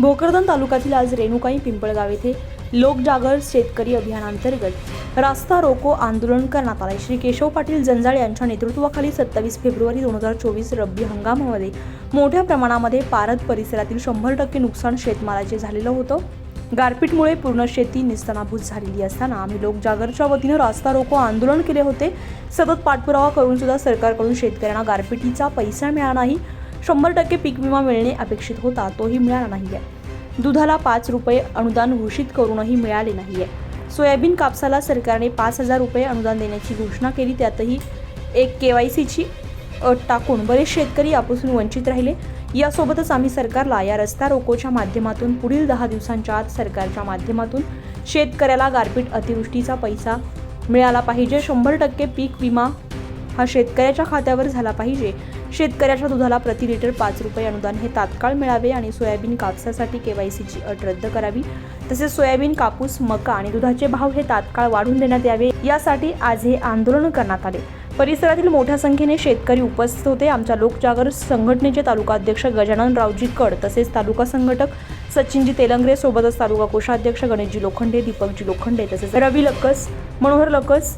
भोकरदन तालुक्यातील आज रेणुकाई पिंपळगाव येथे लोकजागर शेतकरी अभियानांतर्गत रास्ता रोको आंदोलन करण्यात आले श्री केशव पाटील जंजाळ यांच्या नेतृत्वाखाली सत्तावीस फेब्रुवारी दोन हजार चोवीस रब्बी हंगामामध्ये मोठ्या प्रमाणामध्ये पारद परिसरातील शंभर टक्के नुकसान शेतमालाचे झालेलं होतं. गारपीटमुळे पूर्ण शेती निस्तनाभूत झालेली असताना आम्ही लोकजागरच्या वतीनं रास्ता रोको आंदोलन केले होते. सतत पाठपुरावा करून सुद्धा सरकारकडून शेतकऱ्यांना गारपिटीचा पैसा मिळाला नाही. शंभर टक्के पीक विमा मिळणे अपेक्षित होता तोही मिळाला नाही आहे दुधाला पाच रुपये अनुदान घोषित करूनही मिळाले नाही आहे सोयाबीन कापसाला सरकारने पाच हजार रुपये अनुदान देण्याची घोषणा केली त्यातही एक के वाय सीची अट टाकून बरेच शेतकरी यापासून वंचित राहिले. यासोबतच आम्ही सरकारला या रस्ता रोकोच्या माध्यमातून पुढील दहा दिवसांच्या आत सरकारच्या माध्यमातून शेतकऱ्याला गारपीट अतिवृष्टीचा पैसा मिळाला पाहिजे. शंभर टक्के पीक विमा हा शेतकऱ्याच्या खात्यावर झाला पाहिजे. शेतकऱ्याच्या दुधाला प्रति लिटर पाच रुपये अनुदान हे तात्काळ मिळावे आणि सोयाबीन कापसासाठी केवायसीची अट रद्द करावी. तसेच सोयाबीन कापूस मका आणि दुधाचे भाव हे तात्काळ वाढवून देण्यात यावे. यासाठी आज हे आंदोलन करण्यात आले. परिसरातील मोठ्या संख्येने शेतकरी उपस्थित होते. आमच्या लोकजागर संघटनेचे तालुका अध्यक्ष गजानन रावजी कड तसेच तालुका संघटक सचिनजी तेलंगरे सोबतच तालुका कोषाध्यक्ष गणेशजी लोखंडे दीपकजी लोखंडे तसेच रवी लक्कस मनोहर लक्कस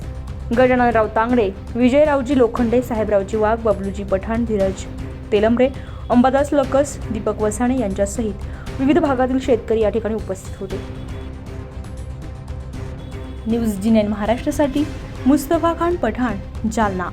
गजाननराव तांगडे विजयरावजी लोखंडे साहेबरावजी वाघ बबलूजी पठाण धीरज तेलंबरे अंबादास लकस दीपक वसाणे यांच्यासहित विविध भागातील शेतकरी या ठिकाणी उपस्थित होते. न्यूज जी नाईन महाराष्ट्रासाठी मुस्तफा खान पठाण जालना.